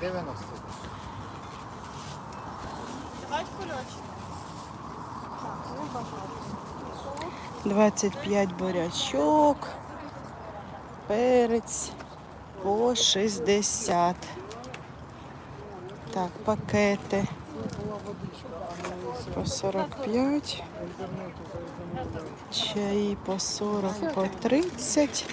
Девяносто. 25 бурячок, перець по 60. Так, пакети. По 45. Чаї по 40, по 30.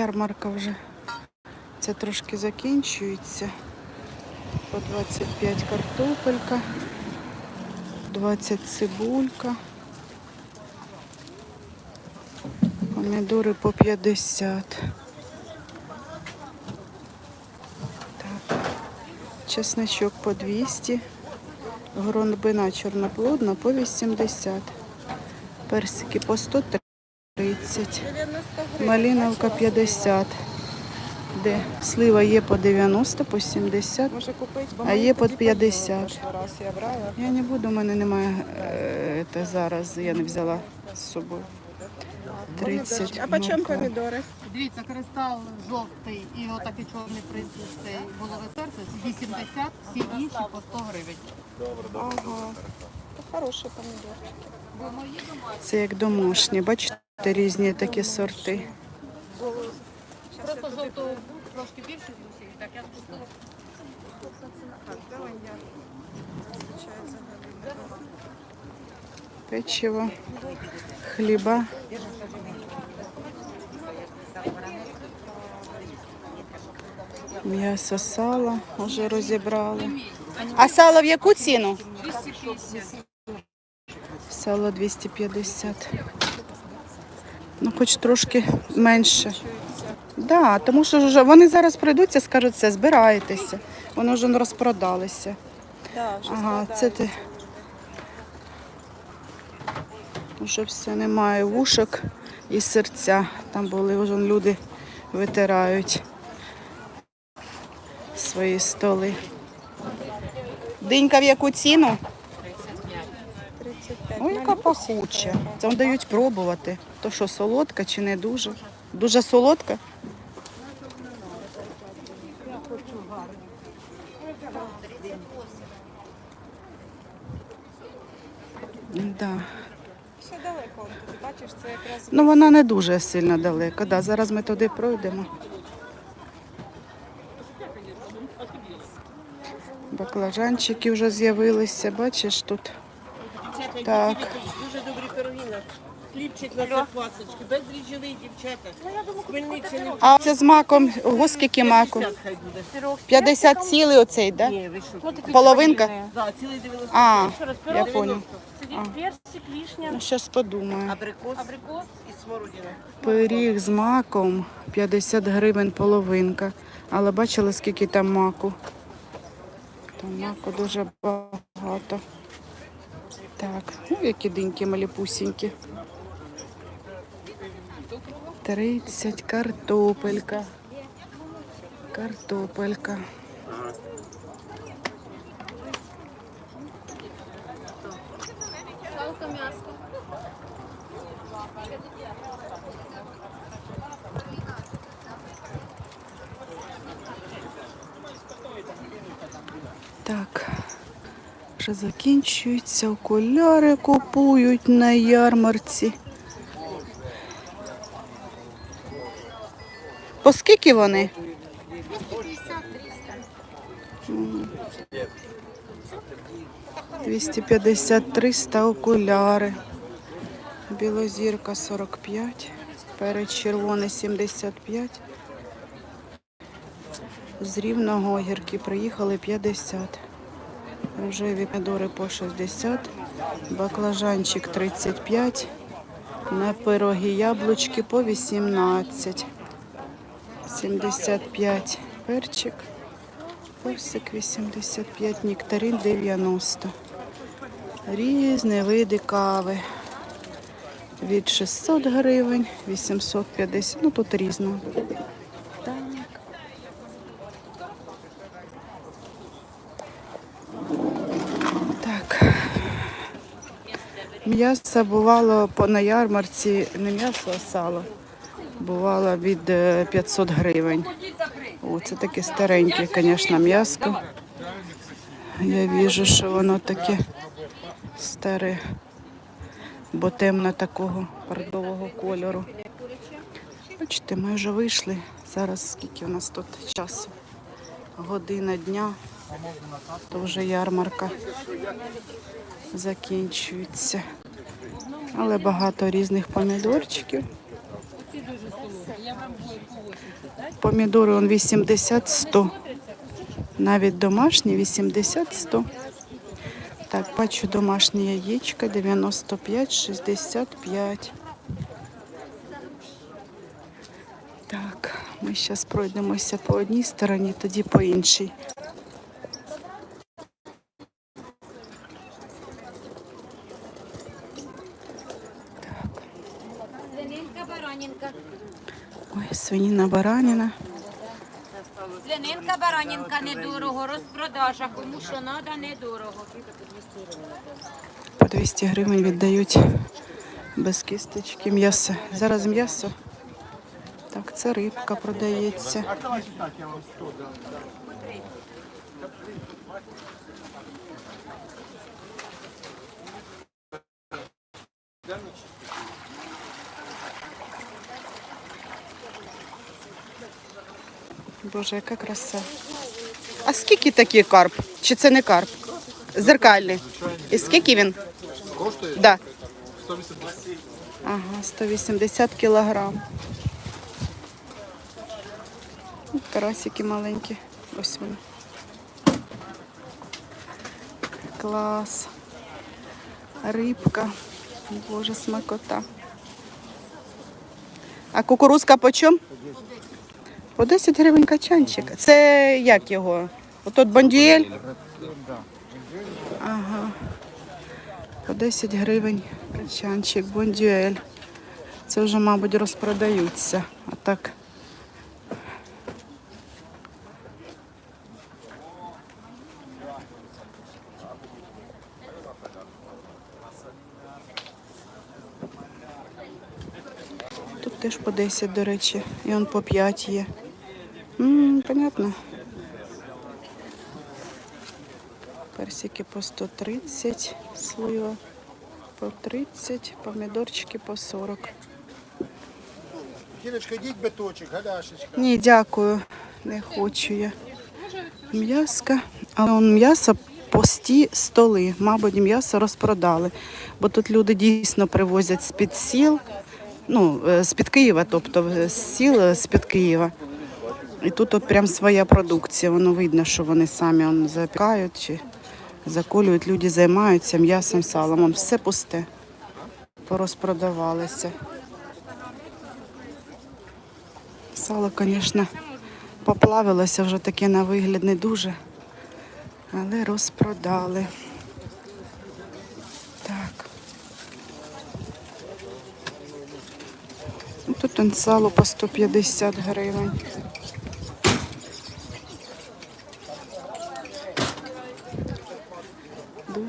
Ярмарка вже це трошки закінчується. По 25 картопелька, 20 цибулька. Помідори по 50. Так. Чесночок по 200. Горобина чорноплодна по 80. Персики по 130. Малиновка 50. Де слива є по 90, по 70, Може купити, бо а є по 50. я не буду, у мене немає е, це зараз, я не взяла з собою. 30. А по чому помідори? Дивіться, кристал жовтий і отакий чорний присутий голови серця 80, всі інші по 100 гривень. Ага. То хороший помідор. Це як домашні, бачите, різні такі сорти. Просто жовтого трошки більше з усіх, так я спустила. Печиво, хліба. М'ясо, сало вже розібрали. А сало в яку ціну? 250. Сало 250. Ну, хоч трошки менше. Да, тому що вже вони зараз прийдуться, скажуть, це збираєтеся. Вони вже розпродалися. Да, вже Ага, це ти. Вже все немає вушок і серця. Там були вже люди витирають свої столи. Динька в яку ціну? 35. Ой, яка пахуча. Це вам дають пробувати. То що, солодка чи не дуже? Дуже солодка? Да. Ще далеко, ти бачиш, це якраз Ну вона не дуже сильно далеко. Да, зараз ми туди пройдемо. Баклажанчики вже з'явилися, бачиш тут. Так, Дуже добрі пироги. Хлібчик на заквасочки, бездріжджовий, дівчата. Хмельниччини а це з маком, ого, скільки маку? 50 хай буде. 50 цілий оцей, да? Ні, ви що? Половинка? Да, цілий 90. А, я понял. Персик, вишня, Ну, зараз подумаю. Абрикос абрикос. і смородина. Пиріг з маком 50 гривень половинка. Але бачили, скільки там маку? Там маку дуже багато. Так, ну які диньки маліпусінькі. 30 картопелька. Картопелька. Так, вже закінчується. Окуляри купують на ярмарці. По скільки вони? 250-300 окуляри. Білозірка 45, перець червоний 75, З рівного огірки приїхали 50. Рожеві помідори по 60, баклажанчик 35, на пироги яблучки по 18, 75 перчик, персик 85, нектарин 90. Різні види кави. Від 600 гривень, 850, ну тут різно. Так. Так. М'ясо бувало по на ярмарці, не м'ясо, а сало. Бувало від е, 500 гривень. О, це таке стареньке, звісно, м'яско. Я бачу, що воно таке старе, бо темно такого бордового кольору. Бачите, ми вже вийшли. Зараз скільки у нас тут часу? Година дня, то вже ярмарка закінчується. Але багато різних помідорчиків. Помідори он 80-100. Навіть домашні 80-100. Так, бачу домашнє яєчко 95-65. Так, ми зараз пройдемося по одній стороні, тоді по іншій. Свининка, баранинка. Ой, свиніна бараніна. Свининка, баранинка недорого, розпродажа. Кому що треба, недорого. По 200 гривень віддають без кісточки м'ясо. Зараз м'ясо. Так, це рибка продається. Боже, яка краса. А скільки такий карп? Чи це не карп? Зеркальний. І скільки він? Коштує Да. 180. Ага, 180 кілограм. Карасики маленькі. Ось вони. Клас. Рибка. Боже, смакота. А кукурузка по чому? По 10 гривень качанчик. Це як його? Отот бондюель? Ага. По 10 гривень качанчик, бондюель. Це вже, мабуть, розпродаються. А так. Тут теж по 10, до речі, і он по 5 є. М, понятно. Персики по 130, слива по 30, помідорчики по 40. Кіночка, йдіть биточок, галяшечка. Ні, дякую, не хочу я. М'яска, але он м'ясо пусті столи. Мабуть, м'ясо розпродали. Бо тут люди дійсно привозять з-під сіл, ну, е, з-під Києва, тобто е, з сіл е, з-під Києва. І тут от прям своя продукція. Воно видно, що вони самі он, запікають чи заколюють. Люди займаються м'ясом, салом. Он все пусте. Порозпродавалися. Сало, звісно, поплавилося вже таке на вигляд не дуже, але розпродали. Так. Ну, Тут он сало по 150 гривень.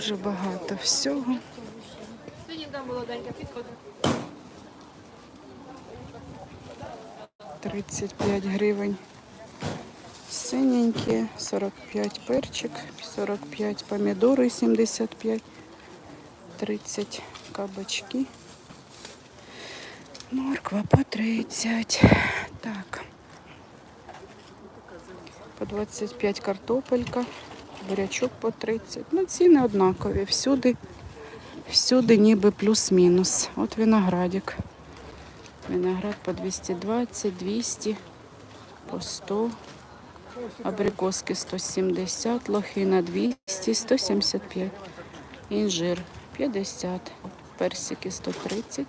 Дуже багато всього. Свининка молоденька, підходить. 35 гривень. Синенькі, 45 перчик, 45 помідори, 75, 30 кабачки. Морква по 30. Так. По 25 картопелька, бурячок по 30. Ну, ціни однакові. Всюди, всюди ніби плюс-мінус. От виноградик. Виноград по 220, 200, по 100. Абрикоски 170, лохина 200, 175. Інжир 50, персики 130,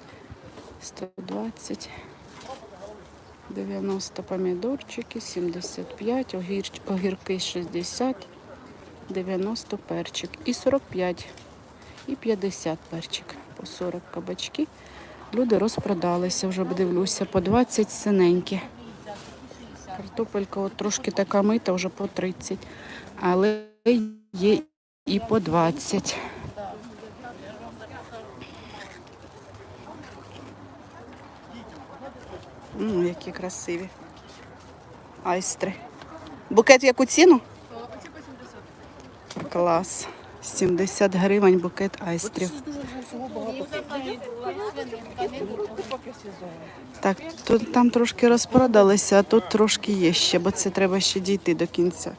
120, 90 помідорчики, 75, огір, огірки 60, 90 перчик і 45 і 50 перчик. По 40 кабачки. Люди розпродалися, вже дивлюся, по 20 синенькі. Картопелька от трошки така мита, вже по 30. Але є і по 20. М, які красиві. Айстри. Букет в яку ціну? Клас. 70 гривень букет айстрів. Так, тут там трошки розпродалися, а тут трошки є ще, бо це треба ще дійти до кінця.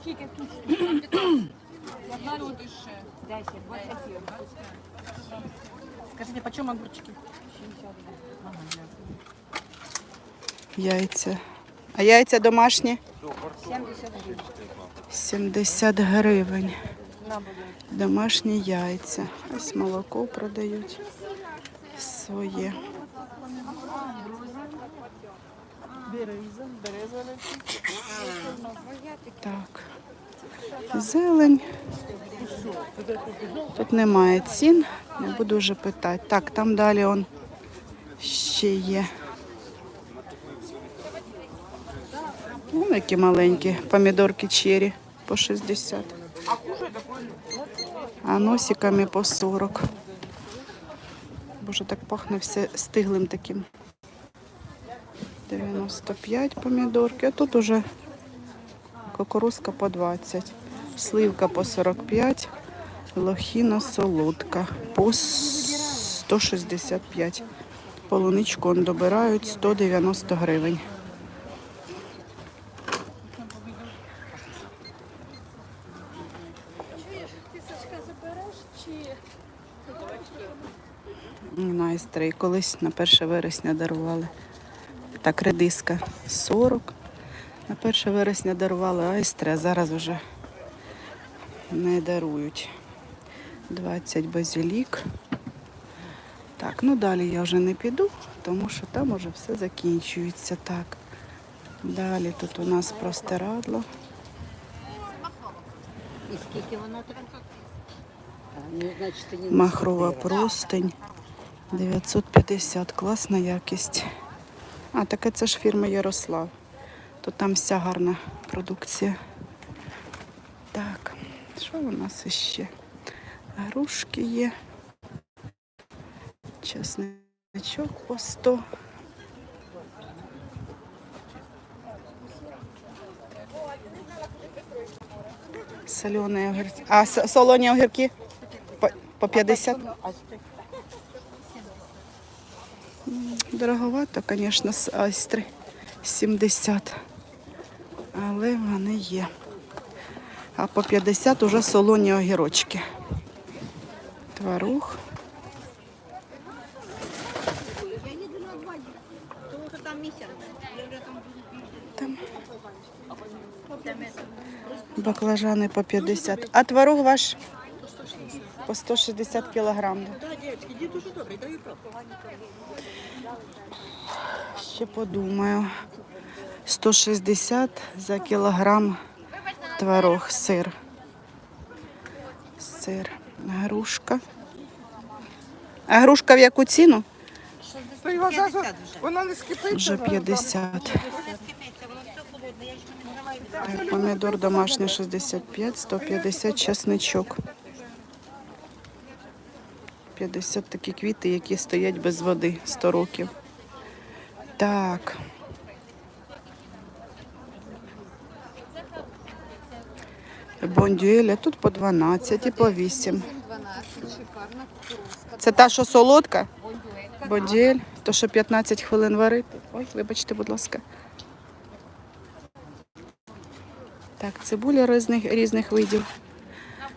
Скільки тут? Скажіть, по чому огурчики? Яйця. А яйця домашні? 70 гривень. Домашні яйця. Ось молоко продають своє. Так. Зелень. Тут немає цін, не буду вже питати. Так, там далі он ще є. Вон які маленькі помідорки чері по 60. А носиками по 40. Боже, так пахне все стиглим таким. 95 помідорки, а тут уже кукурузка по 20, сливка по 45, лохіна солодка по 165. Полуничку добирають 190 гривень. Найстри колись на 1 вересня дарували. Так, редиска 40. На 1 вересня дарували айстри, а зараз вже не дарують. 20 базилік. Так, ну далі я вже не піду, тому що там уже все закінчується. Так. Далі тут у нас простирадло. Махрова простинь. 950. Класна якість. А, таке це ж фірма Ярослав. То там вся гарна продукція. Так, що у нас іще? Грушки є. Чесничок по 100. Солені огірки. А солоні огірки? По 50? М, Дороговато, звісно, з айстри 70. Але вони є. А по 50 уже солоні огірочки. Творог. Там. Баклажани по 50. А творог ваш? По 160 кілограм. да? Ще подумаю. 160 за кілограм творог, сир. Сир. Грушка. А грушка в яку ціну? Вона не скипить. Вже 50. Так, помідор домашній 65, 150 часничок. 50 такі квіти, які стоять без води 100 років. Так. Бондюеля тут по 12 і по 8. 12, шикарна кукурузка. Це та, що солодка? Бондюель, то що 15 хвилин варити. Ой, вибачте, будь ласка. Так, цибуля різних, різних видів.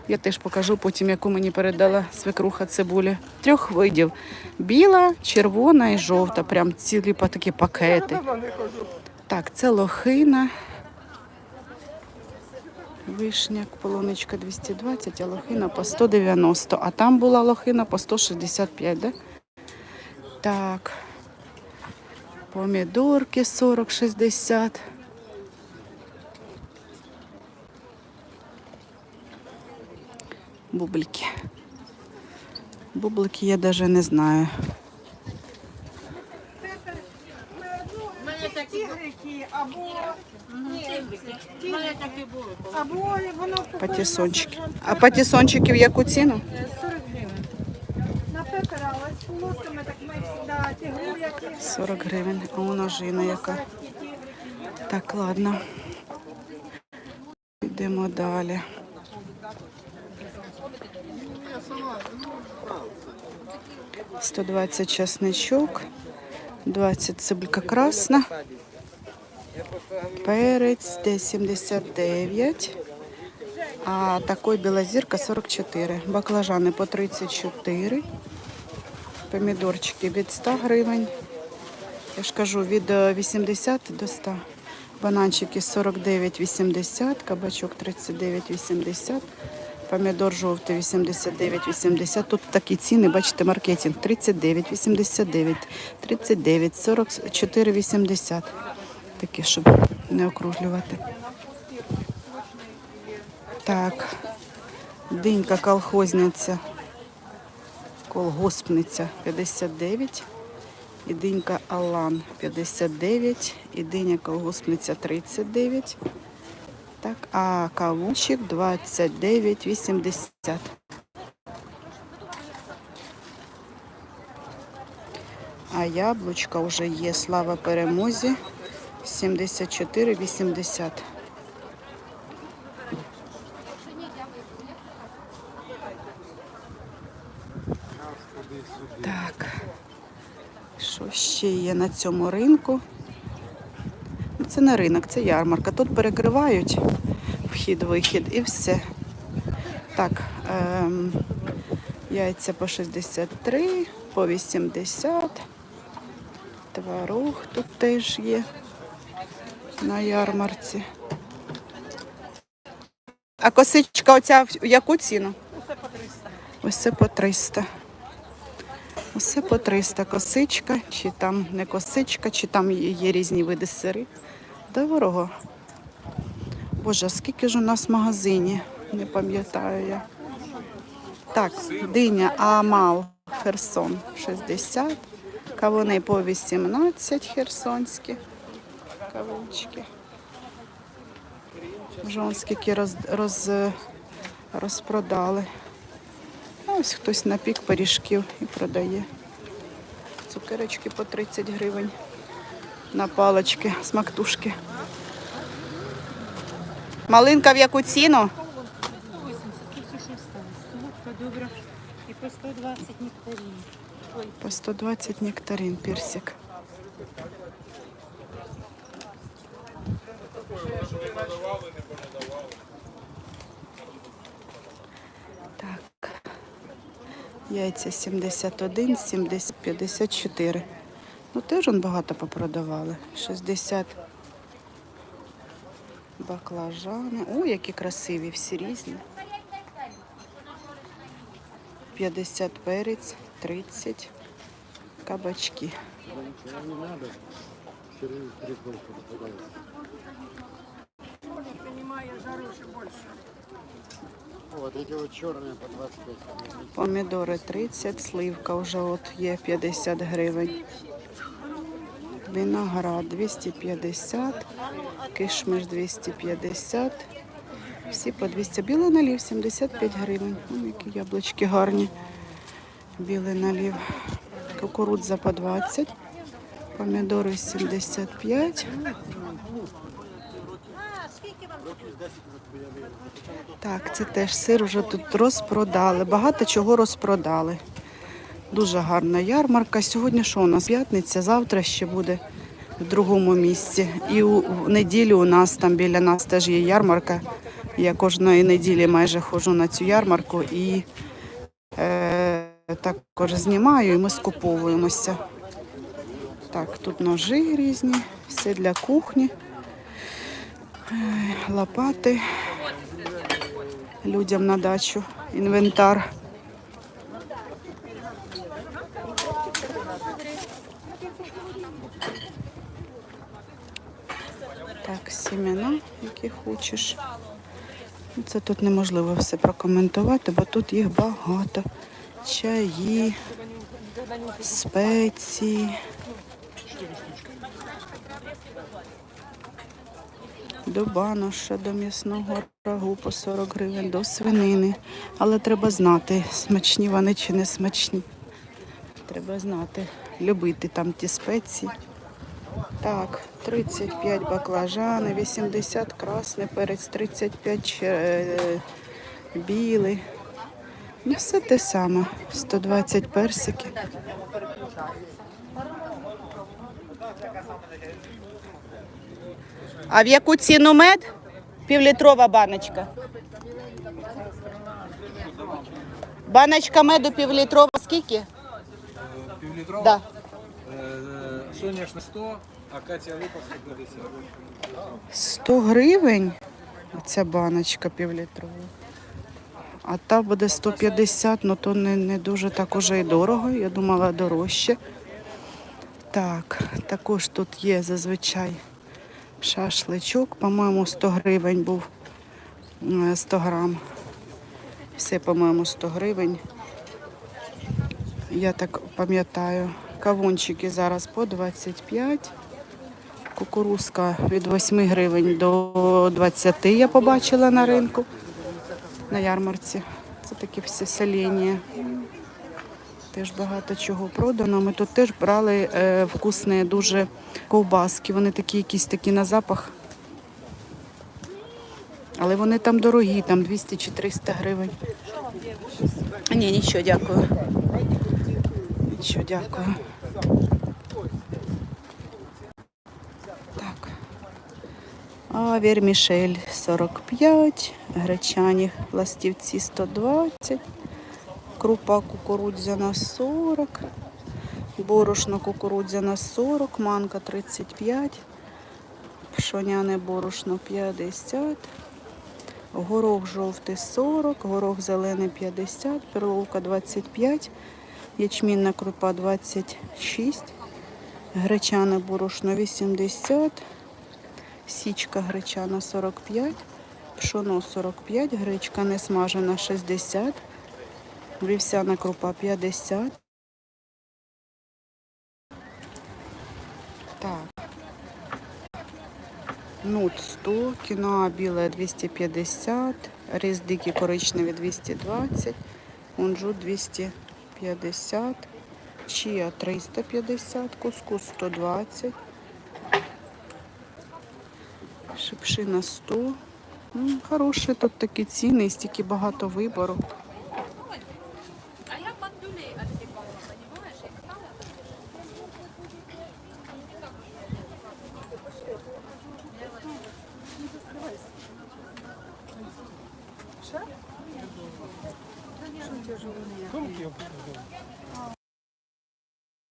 Я теж покажу потім, яку мені передала свекруха цибулі. Трьох видів: біла, червона і жовта. Прям цілі такі пакети. Так, це лохина. Вишня, полуничка 220, а лохина по 190. А там була лохина по 165, да? Так. Помідорки 40-60. Бублики. Бублики я даже не знаю. Тігрики або, або воно Патісончики. А патісончики в яку ціну? 40 гривень. На пекара, ось полосками, так ми завжди тігруя, 40 гривень. А у ножина яка. Так, ладно. Йдемо далі. Сто двадцять часничок, 20 цибулька красна, перець, де 79, а такой білозірка 44, баклажани по 34, помідорчики від 100 гривень, я ж кажу, від е, 80 до 100. Бананчики 49,80, кабачок 39,80, помідор жовтий 89,80. Тут такі ціни, бачите, маркетинг 39,89, 39, 44,80. Такі, щоб не округлювати. Так, динька колхозниця, колгоспниця 59. І динька Алан 59, і диня колгоспниця 39. Так, а кавунчик 29,80. А яблучка вже є, слава перемозі 74,80. Так. Що ще є на цьому ринку? Це не ринок, це ярмарка. Тут перекривають вхід-вихід і все. Так, ем, яйця по 63, по 80. Творог тут теж є на ярмарці. А косичка оця в яку ціну? Ось це по 300. Усе по 300 косичка, чи там не косичка, чи там є різні види сири. Дорого. Боже, скільки ж у нас в магазині? Не пам'ятаю я. Так, диня Амал Херсон 60. Кавуни по 18 херсонські. Кавунчики. Вже он скільки роз, роз, розпродали. Ось хтось напік пиріжків і продає. Цукерочки по 30 гривень. На палочки, смактушки. Малинка в яку ціну? добре. І по 120 нектарин. По 120 нектарин персик. Так. Яйця 71, 70, 54. Ну теж он багато попродавали. 60 баклажани. О, які красиві, всі різні. 50 перець, 30 кабачки. Вот эти вот черные по 25. Помідори 30, сливка вже от є 50 гривень. Виноград 250, кишмиш 250. Всі по 200. Білий налів 75 гривень. Ой, які яблучки гарні. Білий налів. Кукурудза по 20. Помідори 75. Так, це теж сир вже тут розпродали. Багато чого розпродали. Дуже гарна ярмарка. Сьогодні що у нас? П'ятниця, завтра ще буде в другому місці. І у неділю у нас там біля нас теж є ярмарка Я кожної неділі майже ходжу на цю ярмарку і е, також знімаю і ми скуповуємося. Так, тут ножі різні, все для кухні, Е, лопати людям на дачу, інвентар. Так, сімена, які хочеш. Це тут неможливо все прокоментувати, бо тут їх багато. Чаї, спеції. До баноша, до м'ясного рагу по 40 гривень, до свинини. Але треба знати, смачні вони чи не смачні. Треба знати, любити там ті спеції. Так, 35 баклажани, 80 красний перець, 35 че- е, білий. Ну, все те саме. 120 персики. А в яку ціну мед? Півлітрова баночка. Баночка меду півлітрова скільки? Півлітрова? Да. Е, 100, акація липа 150. 100 гривень. Оця баночка півлітрова. А та буде 150, ну то не, не дуже так уже і дорого. Я думала дорожче. Так, також тут є зазвичай шашличок. По-моєму, 100 гривень був е, 100 грам. Все, по-моєму, 100 гривень. Я так пам'ятаю. Кавунчики зараз по 25. Кукурузка від 8 гривень до 20 я побачила на ринку, на ярмарці. Це такі всі соління. Теж багато чого продано. Ми тут теж брали е, вкусні дуже ковбаски. Вони такі якісь такі на запах. Але вони там дорогі, там 200 чи 300 гривень. Ні, нічого, дякую. Нічого, дякую. А вермішель 45, гречані пластівці 120, крупа кукурудзяна 40, борошно кукурудзяна 40, манка 35, пшоняне борошно 50, горох жовтий 40, горох зелений 50, перловка 25, ячмінна крупа 26, гречане борошно 80, січка гречана 45, пшоно 45, гречка несмажена 60, вівсяна крупа 50. Так. Нут 100, кіноа біле 250, рис дикий коричневий 220, кунжут 250, чия 350, кускус 120, шипшина 100. Ну, хороші тут такі ціни стільки багато вибору.